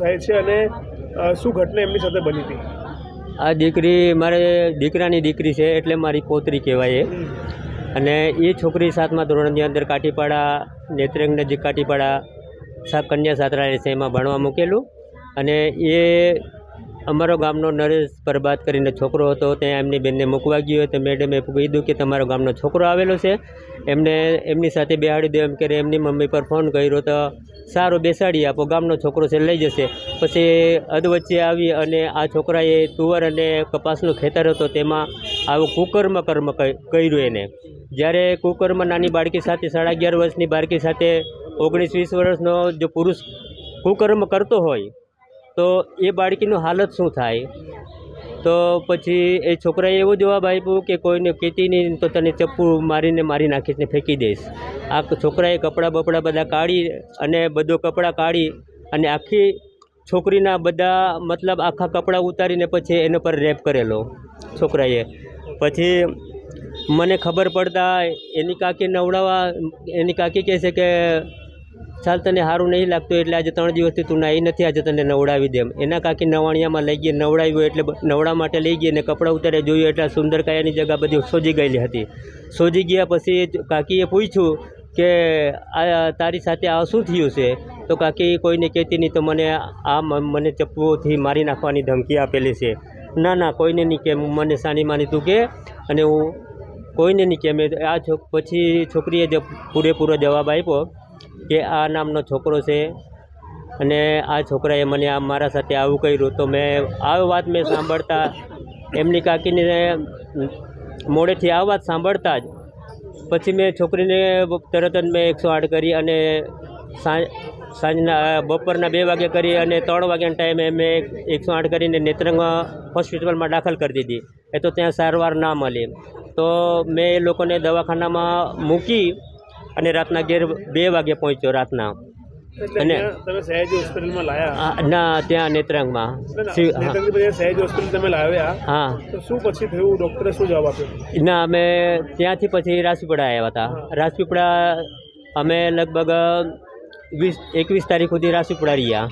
થાય છે અને શું ઘટના એમની સાથે બની હતી? આ દીકરી મારે દીકરાની દીકરી છે એટલે મારી પોતરી કહેવાય એ. અને એ છોકરી સાતમા ધોરણની અંદર કાટીપાડા નેત્રંગ નજીક કાટીપાડા કન્યા છાત્રાલય છે એમાં ભણવા મૂકેલું. અને એ અમારો ગામનો નરેશ પરબાદ કરીને છોકરો હતો ત્યાં એમની બેનને મૂકવા ગયો તો મેડમે કીધું કે તમારો ગામનો છોકરો આવેલો છે. એમને એમની સાથે બેહાડી દો એમ કરે એમની મમ્મી પર ફોન કર્યો તો સારું બેસાડી આપો, ગામનો છોકરો છે, લઈ જશે. પછી અધવચ્ચે આવી અને આ છોકરાએ તુવર અને કપાસનું ખેતર હતો, તેમાં આવું કુકર્મ કર્મ કર્યું એને. જ્યારે કુકર્મ નાની બાળકી સાથે, સાડા અગિયાર વર્ષની બાળકી સાથે ઓગણીસ વીસ વર્ષનો જો પુરુષ કુકર્મ કરતો હોય તો એ બાળકીનું હાલત શું થાય? તો પછી એ છોકરાએ એવો જવાબ આપ્યો કે કોઈને કહેતી નહીં, તો તને ચપ્પુ મારીને મારી નાખીશ ને ફેંકી દઈશ. આ છોકરાએ કપડાં બપડા બધા કાઢી અને બધો કપડાં કાઢી અને આખી છોકરીના બધા, મતલબ આખા કપડાં ઉતારીને પછી એના પર રેપ કરેલો છોકરાએ. પછી મને ખબર પડતા એની કાકી નવડાવવા, એની કાકી કહે છે કે ચાલ તને સારું નહીં લાગતું એટલે આજે ત્રણ દિવસથી તું નાહી નથી, આજે તને નવડાવી દેમ એના કાકી નવાણિયામાં લઈ ગઈ, નવડાવ્યું એટલે નવડા માટે લઈ ગઈ અને કપડાં ઉતારે જોયું એટલે સુંદર કાયાની જગ્યા બધી સોજી ગયેલી હતી. સોજી ગયા પછી કાકીએ પૂછ્યું કે આ તારી સાથે આ શું થયું છે? તો કાકી કોઈને કહેતી નહીં, તો મને આ મને ચપ્પુઓથી મારી નાખવાની ધમકી આપેલી છે. ના ના, કોઈને નહીં કે, મને સાની માની તું કે. અને હું કોઈને નહીં કે આ છોક પછી છોકરીએ જ પૂરેપૂરો જવાબ આપ્યો. કે આ નામનો છોકરો છે. અને આ છોકરાએ મને આ મારા સાથે આવું કર્યું તો મેં આ વાત મેં સાંભળતા એમની કાકીને મોડેથી આ વાત સાંભળતા જ પછી મેં છોકરીને તરત જ મેં એકસો આઠ કરી અને સાંજના, બપોરના બે વાગે કરી અને ત્રણ વાગ્યાના ટાઈમે મેં એકસો આઠ કરીને નેત્રંગ હોસ્પિટલમાં દાખલ કરી દીધી. એ તો ત્યાં સારવાર ના મળી. તો મેં એ લોકોને દવાખાનામાં મૂકી અને રાતના ઘેર બે વાગે પહોંચ્યો રાતના. અને- તમે સયાજી હોસ્પિટલમાં લાયા? ના ત્યાં નેત્રાંગમાં. સયાજી હોસ્પિટલ તમે લાવ્યા? હા. તો શું પછી થયું? ડૉક્ટરે શું જવાબ આપ્યો? ના અમે ત્યાંથી પછી રાજપીપળા આવ્યા હતા. રાજપીપળા અમે લગભગ વીસ એકવીસ તારીખ સુધી રાજપીપળા રહ્યા.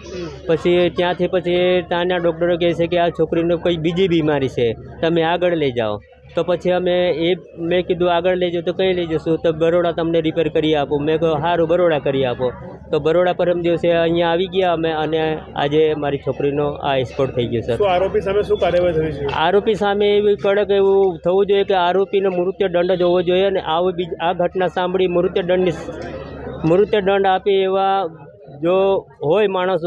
પછી ત્યાંથી પછી ત્યાંના ડૉક્ટરો કહે છે કે આ છોકરીને કોઈ બીજી બીમારી છે. તમે આગળ લઈ જાઓ. તો પછી અમે એ મેં કીધું આગળ લઈ જાઓ તો કંઈ લઈ જશું તો બરોડા તમને રિપેર કરી આપો. મેં કહ્યું સારું બરોડા કરી આપો. તો બરોડા પરમ દિવસે અહીંયા આવી ગયા અમે અને આજે મારી છોકરીનો આ એક્સપોર્ટ થઈ ગયો સર આરોપી સામે શું કાર્યવાહી થઈ છે આરોપી સામે એવી કડક એવું થવું જોઈએ કે આરોપીનો મૃત્યુ દંડ જ હોવો જોઈએ અને આવું બીજ આ ઘટના સાંભળી મૃત્યુ દંડની મૃત્યુ દંડ આપે એવા જો હોય માણસો